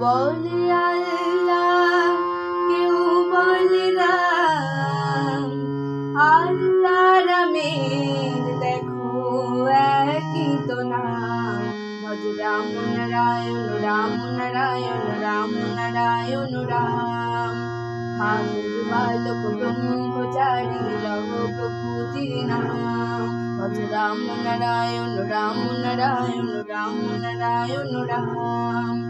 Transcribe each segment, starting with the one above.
বলে আল্লাহ কেউ বলে রাম আল্লাহ রামের দেখো একই তো নাম। ভজ রাম নারায়ণ রাম নারায়ণ রাম নারায়ণ, রাম। ঠাকুর বালক ব্রহ্মচারী, লহ প্রভুতির নাম ভজ রাম নারায়ণ রাম নারায়ণ রাম নারায়ণ, রাম।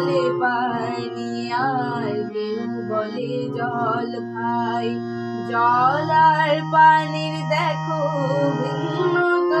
বলে পানি আর বলে জল খাই। জল আর পানির দেখো ভিন্ন তো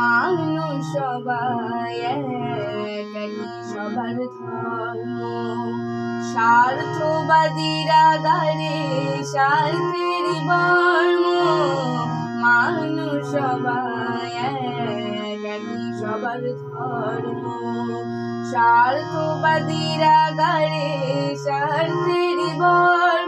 মানুষ সবাই সবার ধর্ম স্বার্থবাদীরা গারে স্বার্থের বর্ম মানুষ সবাই সবার ধর্ম স্বার্থবাদীরা গারে স্বার্থের বর্ম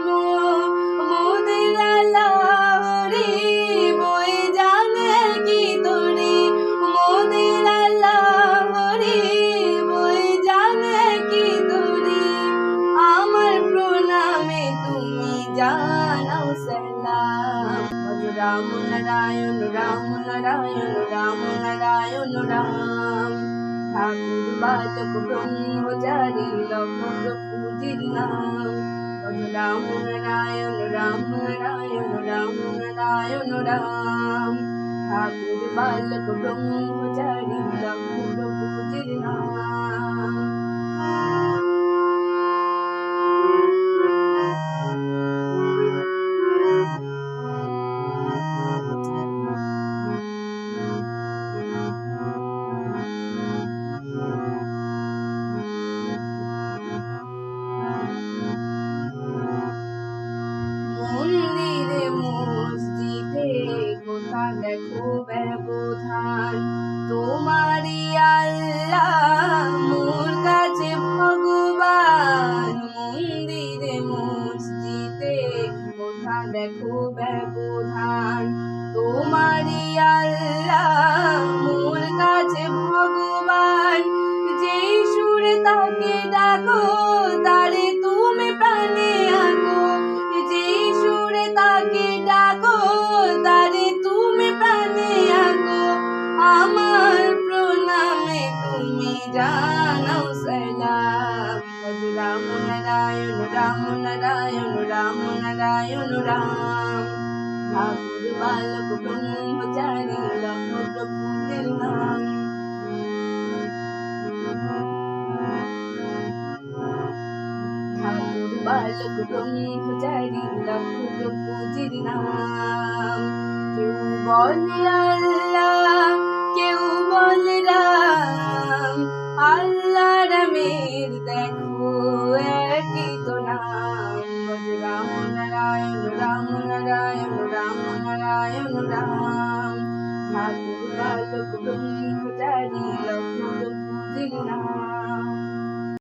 রাম নারায়ণ রাম নারায়ণ রাম নারায়ণ রাম ঠাকুর বালক ব্রহ্মচারী লক্ষ প্রভুজির নাম রাম নারায়ণ রাম নারায়ণ রাম নারায়ণ রাম ঠাকুর বালক ব্রহ্মচারী লক্ষ প্রভুজির নাম ব্যবধান। জানাও সালাম রাম নারায়ণ রাম নারায়ণ রাম নারায়ণ রাম ঠাকুর, বালক, ব্রহ্মচারী লক্ষ প্রভুদের নাম ঠাকুর বালক ব্রহ্মচারী লক্ষ প্রভুজির নাম কেউ বলে আল্লাহ, কেউ বলে নীল দেখো একই তো নাম রাম নারায়ণ রাম নারায়ণ রাম নারায়ণ রাম ঠাকুর বালক তুমি জানি লক্ষ পুজির নাম